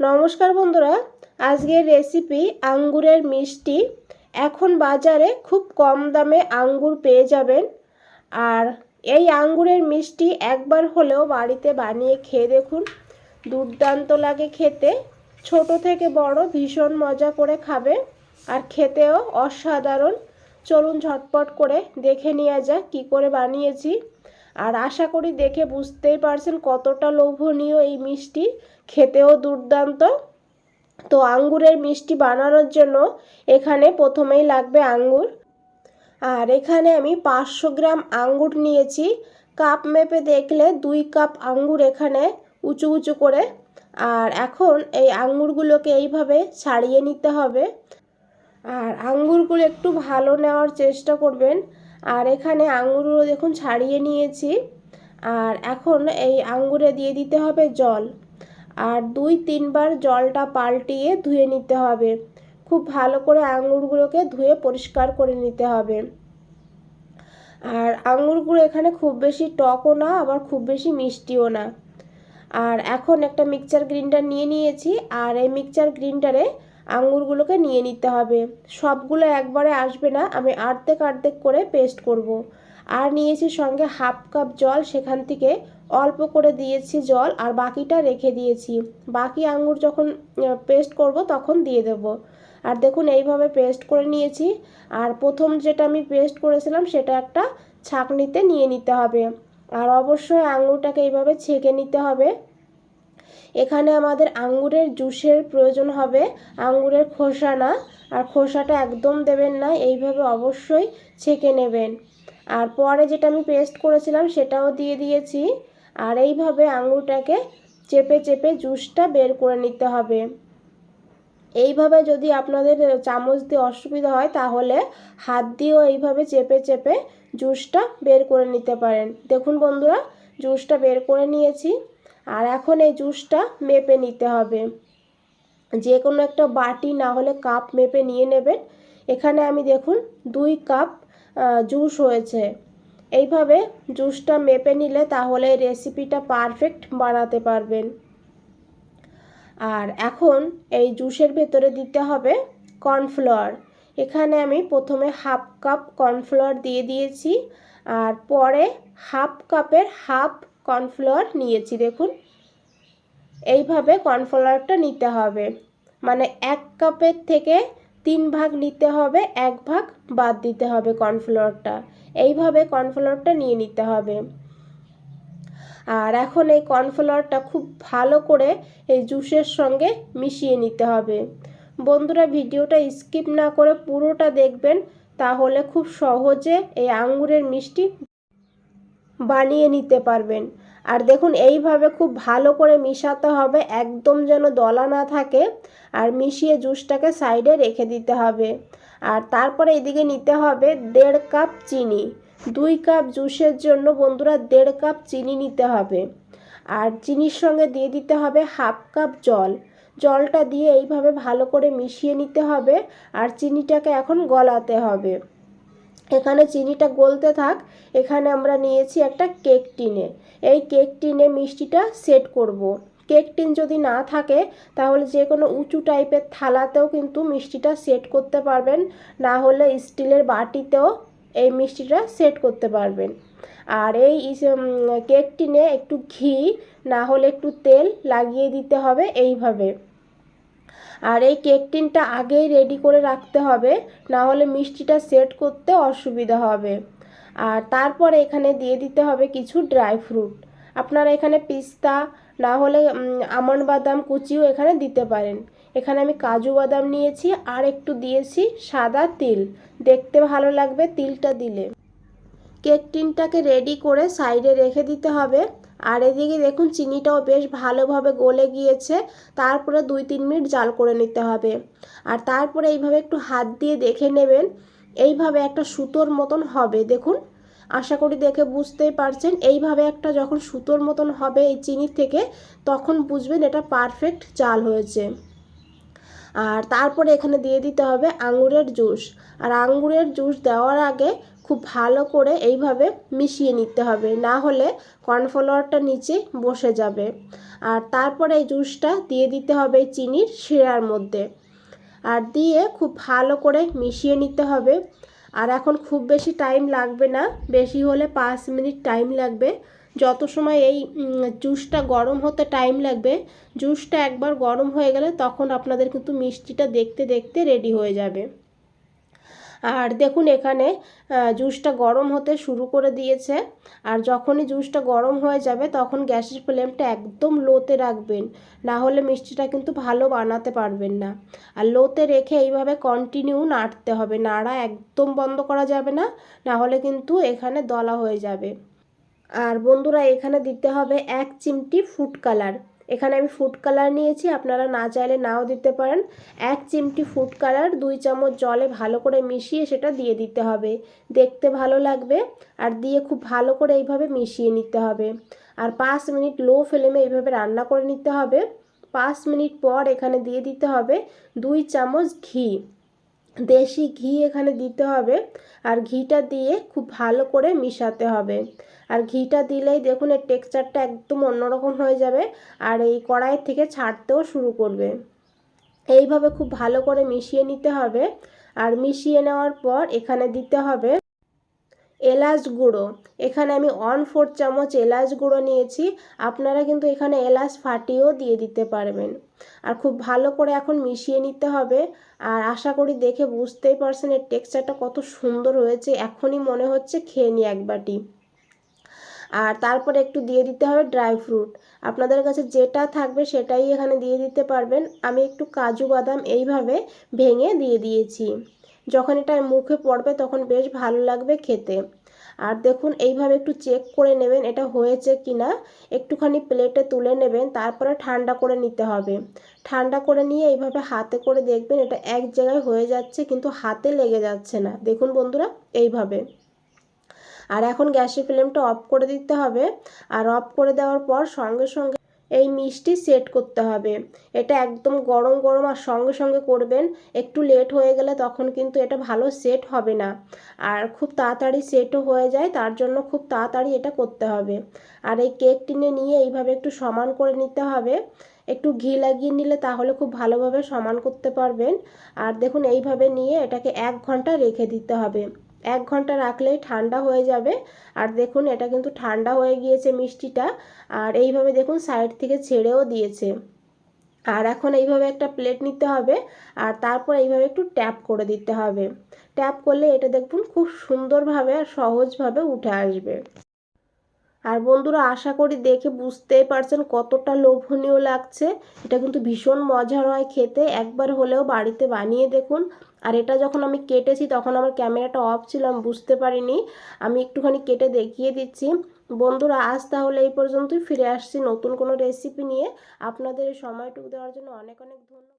নমস্কার বন্ধুরা, আজকের রেসিপি আঙ্গুরের মিষ্টি। এখন বাজারে খুব কম দামে আঙ্গুর পেয়ে যাবেন। আর এই আঙ্গুরের মিষ্টি একবার হলেও বাড়িতে বানিয়ে খেয়ে দেখুন। দুর্দান্ত লাগে খেতে। ছোট থেকে বড় ভীষণ মজা করে খাবে। আর খেতেও অসাধারণ। চলুন ঝটপট করে দেখে নেওয়া যাক কী করে বানিয়েছি। আর আশা করি দেখে বুঝতেই পারছেন কতটা লোভনীয় এই মিষ্টি। খেতেও দুর্দান্ত। তো আঙ্গুরের মিষ্টি বানানোর জন্য এখানে প্রথমেই লাগবে আঙ্গুর। আর এখানে আমি পাঁচশো গ্রাম আঙ্গুর নিয়েছি। কাপ মেপে দেখলে দুই কাপ আঙ্গুর এখানে উঁচু উঁচু করে। আর এখন এই আঙ্গুরগুলোকে এইভাবে ছাড়িয়ে নিতে হবে। আর আঙ্গুরগুলো একটু ভালো নেওয়ার চেষ্টা করবেন। আর এখানে আঙ্গুরগুলো দেখুন ছাড়িয়ে নিয়েছি। আর এখন এই আঙ্গুরে দিয়ে দিতে হবে জল। আর দুই তিনবার জলটা পাল্টিয়ে ধুয়ে নিতে হবে। খুব ভালো করে আঙুরগুলোকে ধুয়ে পরিষ্কার করে নিতে হবে। আর আঙুরগুলো এখানে খুব বেশি টকও না, আবার খুব বেশি মিষ্টিও না। আর এখন একটা মিক্সচার গ্রিন্ডার নিয়ে নিয়েছি, আর এই মিক্সচার গ্রিন্ডারে আঙুরগুলোকে নিয়ে নিতে হবে। সবগুলো একবারে আসবে না, আমি আর্ধেক আর্ধেক করে পেস্ট করব। আর নিয়েছি সঙ্গে হাফ কাপ জল, সেখান থেকে অল্প করে দিয়েছি জল আর বাকিটা রেখে দিয়েছি। বাকি আঙ্গুর যখন পেস্ট করব তখন দিয়ে দেব। আর দেখুন এইভাবে পেস্ট করে নিয়েছি। আর প্রথম যেটা আমি পেস্ট করেছিলাম সেটা একটা ছাঁকনিতে নিয়ে নিতে হবে। আর অবশ্যই আঙুরটাকে এইভাবে ছেঁকে নিতে হবে। এখানে আমাদের আঙ্গুরের জুসের প্রয়োজন হবে, আঙ্গুরের খোসা না। আর খোসাটা একদম দেবেন না, এইভাবে অবশ্যই ছেঁকে নেবেন। আর পরে যেটা আমি পেস্ট করেছিলাম সেটাও দিয়ে দিয়েছি। আর এইভাবে আঙুরটাকে চেপে চেপে জুসটা বের করে নিতে হবে। এইভাবে যদি আপনাদের চামচ দিয়ে অসুবিধা হয়, তাহলে হাত দিয়েও এইভাবে চেপে চেপে জুসটা বের করে নিতে পারেন। দেখুন বন্ধুরা জুসটা বের করে নিয়েছি। আর এখন এই জুসটা মেপে নিতে হবে। যে কোনো একটা বাটি না হলে কাপ মেপে নিয়ে নেবেন। এখানে আমি দেখুন, দুই কাপ জুস হয়েছে। এইভাবে জুসটা মেপে নিলে তাহলে রেসিপিটা পারফেক্ট বানাতে পারবেন। আর এখন এই জুসের ভেতরে দিতে হবে কর্নফ্লাওয়ার এখানে আমি প্রথমে হাফ কাপ কর্নফ্লাওয়ার দিয়ে দিয়েছি আর পরে হাফ কাপের হাফ কর্নফ্লাওয়ার নিয়েছি, দেখুন। এইভাবে কর্নফ্লাওয়ারটা নিতে হবে। মানে এক কাপের থেকে তিন ভাগ নিতে হবে, এক ভাগ বাদ দিতে হবে কর্নফ্লাওয়ারটা এইভাবে কর্নফ্লাওয়ারটা নিয়ে নিতে হবে। আর এখন এই কর্নফ্লাওয়ারটা খুব ভালো করে এই জুসের সঙ্গে মিশিয়ে নিতে হবে। বন্ধুরা, ভিডিওটা স্কিপ না করে পুরোটা দেখবেন, তাহলে খুব সহজে এই আঙ্গুরের মিষ্টি বানিয়ে নিতে পারবেন। আর দেখুন, এইভাবে খুব ভালো করে মিশাতে হবে, একদম যেন দলা না থাকে। আর মিশিয়ে জুসটাকে সাইডে রেখে দিতে হবে। আর তারপরে এদিকে নিতে হবে দেড় কাপ চিনি। দুই কাপ জুসের জন্য বন্ধুরা দেড় কাপ চিনি নিতে হবে। আর চিনির সঙ্গে দিয়ে দিতে হবে হাফ কাপ জল। জলটা দিয়ে এইভাবে ভালো করে মিশিয়ে নিতে হবে। আর চিনিটাকে এখন গলাতে হবে। এখানে চিনিটা গলতে থাক, এখানে আমরা নিয়েছি একটা কেক টিনে। এই কেক টিনে মিষ্টিটা সেট করব। কেক টিন যদি না থাকে, তাহলে যে কোনো উঁচু টাইপের থালাতেও কিন্তু মিষ্টিটা সেট করতে পারবেন। না হলে স্টিলের বাটিতেও এই মিষ্টিটা সেট করতে পারবেন। আর এই কেক টিনে একটু ঘি, না হলে একটু তেল লাগিয়ে দিতে হবে এইভাবে। আর এই কেক টিনটা আগেই রেডি করে রাখতে হবে না হলে মিষ্টিটা সেট করতে অসুবিধা হবে। আর তারপরে এখানে দিয়ে দিতে হবে কিছু ড্রাই ফ্রুট। আপনারা এখানে পিস্তা, না হলে আমন্ড বাদাম কুচিও এখানে দিতে পারেন। এখানে আমি কাজু বাদাম নিয়েছি, আর একটু দিয়েছি সাদা তিল। দেখতে ভালো লাগবে তিলটা দিলে। কেক টিনটাকে রেডি করে সাইডে রেখে দিতে হবে। আর এদিকে দেখুন, চিনিটাও বেশ ভালোভাবে গলে গিয়েছে। তারপরে দুই তিন মিনিট জাল করে নিতে হবে। আর তারপরে এইভাবে একটু হাত দিয়ে দেখে নেবেন, এইভাবে একটা সুতোর মতন হবে। দেখুন, আশা করি দেখে বুঝতেই পারছেন। এইভাবে একটা যখন সুতোর মতন হবে এই চিনির থেকে, তখন বুঝবেন এটা পারফেক্ট জাল হয়েছে। আর তারপরে এখানে দিয়ে দিতে হবে আঙুরের জুস। আর আঙুরের জুস দেওয়ার আগে খুব ভালো করে এইভাবে মিশিয়ে নিতে হবে। না হলে কর্নফ্লাওয়ারটা নিচে বসে যাবে। আর তারপরে এই জুসটা দিয়ে দিতে হবে চিনির শিরার মধ্যে। আর দিয়ে খুব ভালো করে মিশিয়ে নিতে হবে। আর এখন খুব বেশি টাইম লাগবে না। বেশি হলে পাঁচ মিনিট টাইম লাগবে। যত সময় এই জুসটা গরম হতে টাইম লাগবে, জুসটা একবার গরম হয়ে গেলে তখন আপনাদের কিন্তু মিষ্টিটা দেখতে দেখতে রেডি হয়ে যাবে। আর দেখুন এখানে জুসটা গরম হতে শুরু করে দিয়েছে। আর যখনই জুসটা গরম হয়ে যাবে, তখন গ্যাসের ফ্লেমটা একদম লোতে রাখবেন। না হলে মিষ্টিটা কিন্তু ভালো বানাতে পারবেন না। আর লোতে রেখে এইভাবে কন্টিনিউ নাড়তে হবে। নাড়া একদম বন্ধ করা যাবে না না হলে কিন্তু এখানে দলা হয়ে যাবে। আর বন্ধুরা, এখানে দিতে হবে এক চিমটি ফুড কালার এখানে আমি ফুড কালার নিয়েছি, আপনারা না চাইলে নাও দিতে পারেন। এক চিমটি ফুড কালার দুই চামচ জলে ভালো করে মিশিয়ে সেটা দিয়ে দিতে হবে। দেখতে ভালো লাগবে আর দিয়ে খুব ভালো করে এইভাবে মিশিয়ে নিতে হবে। আর পাঁচ মিনিট লো ফ্লেমে এইভাবে রান্না করে নিতে হবে। পাঁচ মিনিট পর এখানে দিয়ে দিতে হবে দুই চামচ ঘি। দেশি ঘি এখানে দিতে হবে আর ঘিটা দিয়ে খুব ভালো করে মিশাতে হবে। আর ঘিটা দিলেই দেখুন, এর টেক্সচারটা একদম অন্যরকম হয়ে যাবে আর এই কড়াই থেকে ছাড়তেও শুরু করবে। এইভাবে খুব ভালো করে মিশিয়ে নিতে হবে আর মিশিয়ে নেওয়ার পর এখানে দিতে হবে এলাচ গুঁড়ো। এখানে আমি ওয়ান ফোর চামচ এলাচ গুঁড়ো নিয়েছি, আপনারা কিন্তু এখানে এলাচ ফাটিয়েও দিয়ে দিতে পারবেন। আর খুব ভালো করে এখন মিশিয়ে নিতে হবে আর আশা করি দেখে বুঝতেই পারছেন, এর টেক্সচারটা কত সুন্দর হয়েছে, এখনই মনে হচ্ছে খেয়ে নি এক বাটি। আর তারপরে একটু দিয়ে দিতে হবে ড্রাই ফ্রুট। আপনাদের কাছে যেটা থাকবে সেটাই এখানে দিয়ে দিতে পারবেন। আমি একটু কাজু বাদাম এইভাবে ভেঙে দিয়ে দিয়েছি। যখন এটা মুখে পড়বে তখন বেশ ভালো লাগবে খেতে। আর দেখুন এইভাবে একটু চেক করে নেবেন এটা হয়েছে কি না একটুখানি প্লেটে তুলে নেবেন, তারপরে ঠান্ডা করে নিতে হবে। ঠান্ডা করে নিয়ে এইভাবে হাতে করে দেখবেন এটা এক জায়গায় হয়ে যাচ্ছে কিন্তু হাতে লেগে যাচ্ছে না। দেখুন বন্ধুরা, এইভাবে। আর এখন গ্যাসের ফ্লেমটা অফ করে দিতে হবে। আর অফ করে দেওয়ার পর সঙ্গে সঙ্গে এই মিষ্টি সেট করতে হবে। এটা একদম গরম গরম আর সঙ্গে সঙ্গে করবেন। একটু লেট হয়ে গেলে তখন কিন্তু এটা ভালো সেট হবে না। আর খুব তাড়াতাড়ি সেটও হয়ে যায়, তার জন্য খুব তাড়াতাড়ি এটা করতে হবে। আর এই কেক টিনে নিয়ে এইভাবে একটু সমান করে নিতে হবে। একটু ঘি লাগিয়ে নিলে তাহলে খুব ভালোভাবে সমান করতে পারবেন। আর দেখুন এইভাবে নিয়ে এটাকে এক ঘণ্টা রেখে দিতে হবে। এক ঘণ্টা রাখলেই ঠান্ডা হয়ে যাবে। আর দেখুন, এটা কিন্তু ঠান্ডা হয়ে গিয়েছে মিষ্টিটা। আর এইভাবে দেখুন, সাইড থেকে ছেড়েও দিয়েছে। আর এখন এইভাবে একটা প্লেট নিতে হবে। আর তারপর এইভাবে একটু ট্যাপ করে দিতে হবে। ট্যাপ করলে এটা দেখুন, খুব সুন্দরভাবে আর সহজভাবে উঠে আসবে। আর বন্ধুরা, আশা করি দেখে বুঝতেই পারছেন কতটা লোভনীয় লাগছে। এটা কিন্তু ভীষণ মজার হয় খেতে, একবার হলেও বাড়িতে বানিয়ে দেখুন। আর এটা যখন আমি কেটেছি, তখন আমার ক্যামেরাটা অফ ছিল, আমি বুঝতে পারিনি। আমি একটুখানি কেটে দেখিয়ে দিচ্ছি। বন্ধুরা, আজ তাহলে এই পর্যন্তই। ফিরে আসছি নতুন কোনো রেসিপি নিয়ে। আপনাদের সময়টুকু দেওয়ার জন্য অনেক অনেক ধন্যবাদ।